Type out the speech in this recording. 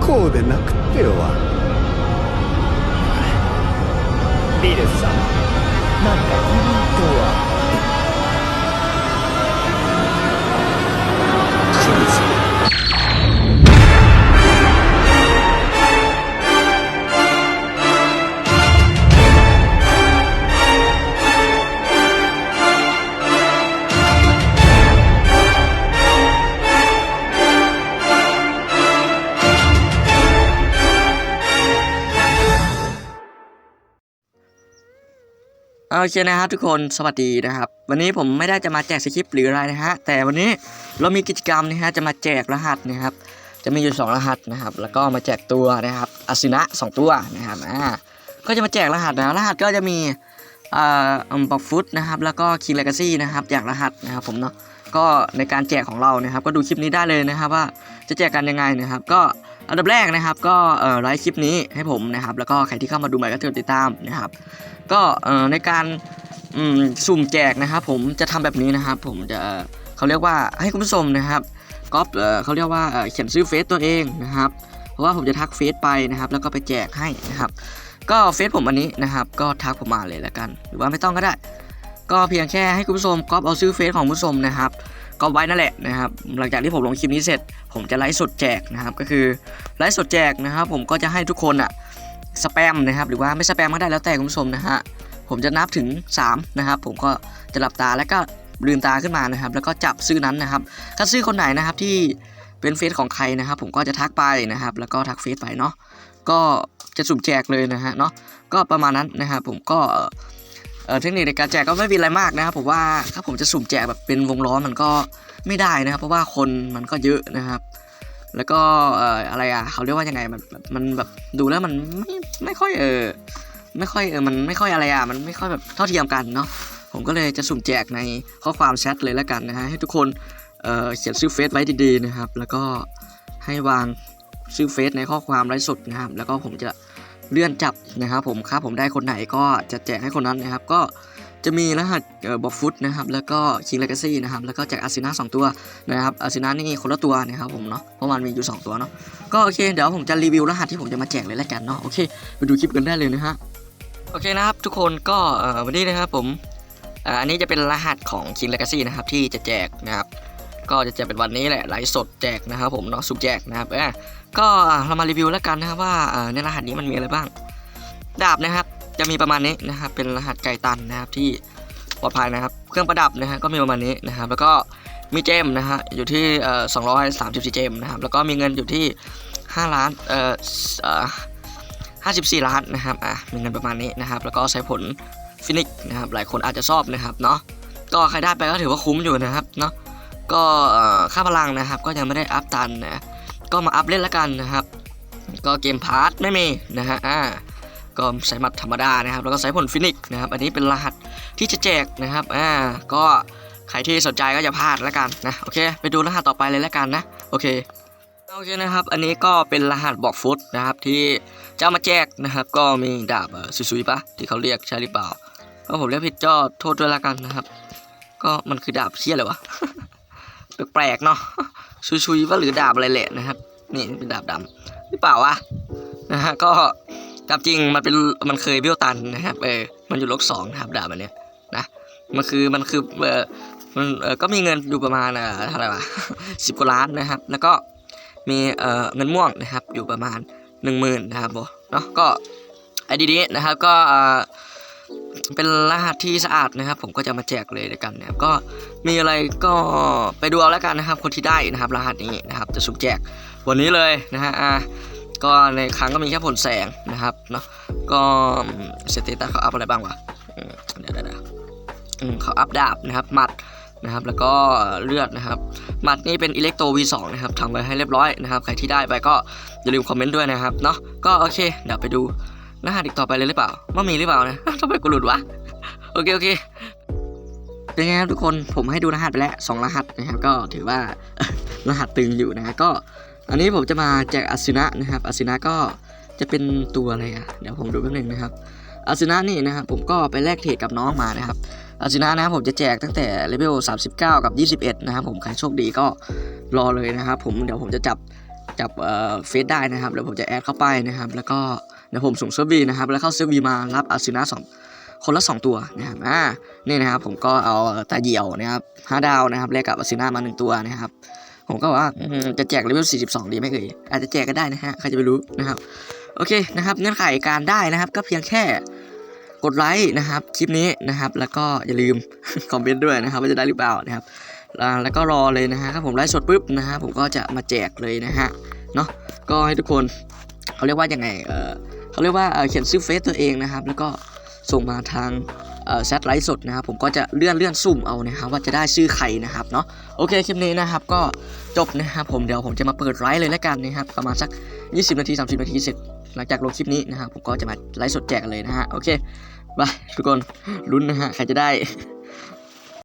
こうでなくってはビルさん。なんか โอเคนะครับทุกคนสวัสดีนะครับ วันนี้ผมไม่ได้จะมาแจกสคริปต์หรืออะไรนะฮะแต่วันนี้เรามีกิจกรรมนะฮะจะมาแจกรหัสนะครับ จะมีอยู่ 2 รหัสนะครับ แล้วก็มาแจกตัวนะครับอาซินะ 2 ตัวนะครับอ่าก็จะมาแจกรหัสนะรหัสก็จะมีอ่าอัมบอกฟุตนะครับแล้วก็คิงเลกาซี่นะครับแจกรหัสนะครับผมเนาะก็ในการแจกของเรานะครับ ก็ดูคลิปนี้ได้เลยนะครับ ว่าจะแจกกันยังไงนะครับ ก็ อันดับแรกนะครับก็ไลค์คลิปนี้ให้ผมนะครับแล้วก็ใครที่เข้ามาดูใหม่ก็ติดตามนะครับ ก็ในการอืมสุ่มแจกนะครับ ผมจะทำแบบนี้นะครับ ผมจะเขาเรียกว่าให้คุณผู้ชมนะครับก๊อปเขาเรียกว่าเอ่อเขียนชื่อเฟซตัวเองนะครับ เพราะว่าผมจะทักเฟซไปนะครับ แล้วก็ไปแจกให้นะครับ ก็เฟซผมอันนี้นะครับ ก็ทักผมมาเลยแล้วกัน หรือว่าไม่ต้องก็ได้ ก็เพียงแค่ให้คุณผู้ชมก๊อปเอาชื่อเฟซของคุณผู้ชมนะครับ ก๊อปไว้นั่นแหละนะครับ หลังจากที่ผมลงคลิปนี้เสร็จ ผมจะไลฟ์สดแจกนะครับ ก็คือไลฟ์สดแจกนะครับ ผมก็จะให้ทุกคนอะสแปมนะครับ หรือว่าไม่สแปมก็ได้แล้วแต่คุณผู้ชมนะฮะผมจะนับถึง 3 นะครับ ผมก็จะหลับตาแล้วก็ลืมตาขึ้นมานะครับ แล้วก็จับชื่อนั้นนะครับถ้าชื่อคนไหนนะครับที่เป็นเฟซของใครนะครับ ผมก็จะทักไปนะครับ แล้วก็ทักเฟซไปเนาะก็จะสุ่มแจกเลยนะฮะเนาะก็ประมาณนั้นนะครับ ผมก็ เทคนิคในการแจกก็ไม่มีอะไรมากนะครับผมว่าถ้าผมจะสุ่มแจกแบบเป็นวงล้อมันก็ไม่ได้นะครับ เพราะว่าคนมันก็เยอะนะครับ แล้วก็อะไรอะเขาเรียกว่ายังไงมันมันแบบดูแล้วมันไม่ไม่ค่อยเออไม่ค่อยเออมันไม่ค่อยอะไรอะมันไม่ค่อยแบบเท่าเทียมกันเนาะผมก็เลยจะสุ่มแจกในข้อความแชทเลยแล้วกันนะฮะให้ทุกคนเออเขียนชื่อเฟซไว้ดีๆนะครับ แล้วก็ให้วางชื่อเฟซในข้อความไลฟ์สดนะครับ แล้วก็ผมจะ เลื่อนจับนะครับผมครับผมได้คนไหนก็จะแจกให้คนนั้นนะครับ ก็จะมีรหัสเอ่อบอกฟุตนะครับ แล้วก็คิงเลกาซี่นะครับ แล้วก็แจกอาซินาสองตัวนะครับอาซินานี่คนละตัวนะครับผมเนาะ เพราะมันมีอยู่ 2 ตัวเนาะ ก็โอเค เดี๋ยวผมจะรีวิวรหัสที่ผมจะมาแจกเลยแล้วกันเนาะ โอเค ไปดูคลิปกันได้เลยนะฮะ โอเคนะครับ ทุกคนก็วันนี้นะครับผมอันนี้จะเป็นรหัสของ King Legacy นะครับที่จะแจกนะครับ ก็จะแจกเป็นวันนี้แหละไลฟ์สดแจกนะครับผมเนาะสุ่มแจกนะครับเออก็เรามารีวิวแล้วกันนะครับว่าเอ่อในรหัสนี้มันมีอะไรบ้าง ดาบนะครับ จะมีประมาณนี้นะครับ เป็นรหัสไก่ตันนะครับที่ปลอดภัยนะครับ เครื่องประดับนะฮะก็มีประมาณนี้นะครับ แล้วก็มีเจมนะฮะอยู่ที่เอ่อ234เจมนะครับ แล้วก็มีเงินอยู่ที่5ล้านเอ่อเอ่อ54ล้านนะครับอะมีเงินประมาณนี้นะครับ แล้วก็ใช้ผลฟินิกนะครับหลายคนอาจจะชอบนะครับเนาะก็ใครได้ไปก็ถือว่าคุ้มอยู่นะครับเนาะ ก็ค่าพลังนะครับ ก็ยังไม่ได้อัพตันนะ ก็มาอัพเล่นแล้วกันนะครับ ก็เกมพาร์ทไม่มีนะฮะอ่าก็ใช้หมัดธรรมดานะครับ แล้วก็ใช้ผลฟินิกนะครับ อันนี้เป็นรหัสที่จะแจกนะครับ อ่า ก็ใครที่สนใจก็อย่าพลาดแล้วกันนะ โอเค ไปดูรหัสต่อไปเลยแล้วกันนะ โอเค โอเคนะครับ อันนี้ก็เป็นรหัสบอกฟุตนะครับที่จะมาแจกนะครับ ก็มีดาบเอ่อซุยๆปะที่เขาเรียกใช่หรือเปล่าก็ผมเรียกผิดก็โทษด้วยละกันนะครับ ก็มันคือดาบเชี่ยเลยวะ แปลกๆเนาะซุยๆปะหรือดาบอะไรแหละนะครับ นี่เป็นดาบดำหรือเปล่าวะนะฮะก็ตามจริงมันเป็นมันเคยเบี้ยวตันนะครับเออมันอยู่ลกสองนะครับดาบอันเนี้ยนะมันคือมันคือเออมันเออก็มีเงินอยู่ประมาณเอ่อเท่าไหร่วะสิบกว่าล้านนะครับ แล้วก็มีเออเงินม่วงนะครับอยู่ประมาณหนึ่งหมื่นนะครับผมเนาะก็ไอดีนี้นะครับก็เออ เป็นรหัสที่สะอาดนะครับ ผมก็จะมาแจกเลยด้วยกันนะครับก็มีอะไรก็ไปดูเอาแล้วกันนะครับ คนที่ได้นะครับ รหัสนี้นะครับ จะสุ่มแจกวันนี้เลยนะฮะอ่าก็ในครั้งก็มีแค่ผลแสงนะครับเนาะก็สเตตัสเขาอัพอะไรบ้างวะอืมเดี๋ยวเดี๋ยวเขาอัพดาบนะครับหมัดนะครับแล้วก็เลือดนะครับหมัดนี่เป็นอิเล็กโต V2 นะครับทำไว้ให้เรียบร้อยนะครับ ใครที่ได้ไปก็อย่าลืมคอมเมนต์ด้วยนะครับเนาะก็โอเค เดี๋ยวไปดู รหัสอีกต่อไปเลยหรือเปล่าว่ามีหรือเปล่านะทำไมกูหลุดวะโอเคโอเคเป็นไงครับทุกคนผมให้ดูรหัสไปแล้วสองรหัสนะครับก็ถือว่ารหัสตึงอยู่นะก็ อันนี้ผมจะมาแจกอาซินะนะครับอาซินะก็จะเป็นตัวอะไรอะเดี๋ยวผมดูแป๊บนึงนะครับอาซินะนี่นะครับผมก็ไปแลกเทรดกับน้องมานะครับอาซินะนะครับผมจะแจกตั้งแต่เลเวล39 กับ 21 นะครับผมใครโชคดีก็รอเลยนะครับผมเดี๋ยวผมจะจับจับเอ่อเฟซได้นะครับเดี๋ยวผมจะแอดเข้าไปนะครับ แล้วก็ เดี๋ยวผมส่งเซิร์ฟวีนะครับแล้วเข้าเซิร์ฟวีมารับอาซูนาสองคนละสองตัวนะครับอ่านี่นะครับผมก็เอาตาเหี่ยวนะครับห้าดาวนะครับแลกกับอาซูนามาหนึ่งตัวนะครับผมก็ว่าจะแจกเลเวล42 ดีไหมเอ่ยอาจจะแจกก็ได้นะฮะใครจะไปรู้นะครับโอเคนะครับเงื่อนไขการได้นะครับก็เพียงแค่กดไลค์นะครับคลิปนี้นะครับแล้วก็อย่าลืมคอมเมนต์ด้วยนะครับว่าจะได้หรือเปล่านะครับแล้วก็รอเลยนะฮะถ้าผมไลฟ์สดปุ๊บนะฮะผมก็จะมาแจกเลยนะฮะเนาะก็ให้ทุกคนเขาเรียกว่ายังไงเออ เขาเรียกว่าเขียนชื่อเฟซตัวเองนะครับ แล้วก็ส่งมาทางแชทไลฟ์สดนะครับ ผมก็จะเลื่อนเลื่อนสุ่มเอานะครับ ว่าจะได้ชื่อใครนะครับเนาะโอเคคลิปนี้นะครับ ก็จบนะครับผมเดี๋ยวผมจะมาเปิดไลฟ์เลยแล้วกันนะครับประมาณสัก 20 นาที 30 นาทีเสร็จหลังจากลงคลิปนี้นะครับผมก็จะมาไลฟ์สดแจกเลยนะฮะโอเคบายทุกคนลุ้นนะฮะใครจะได้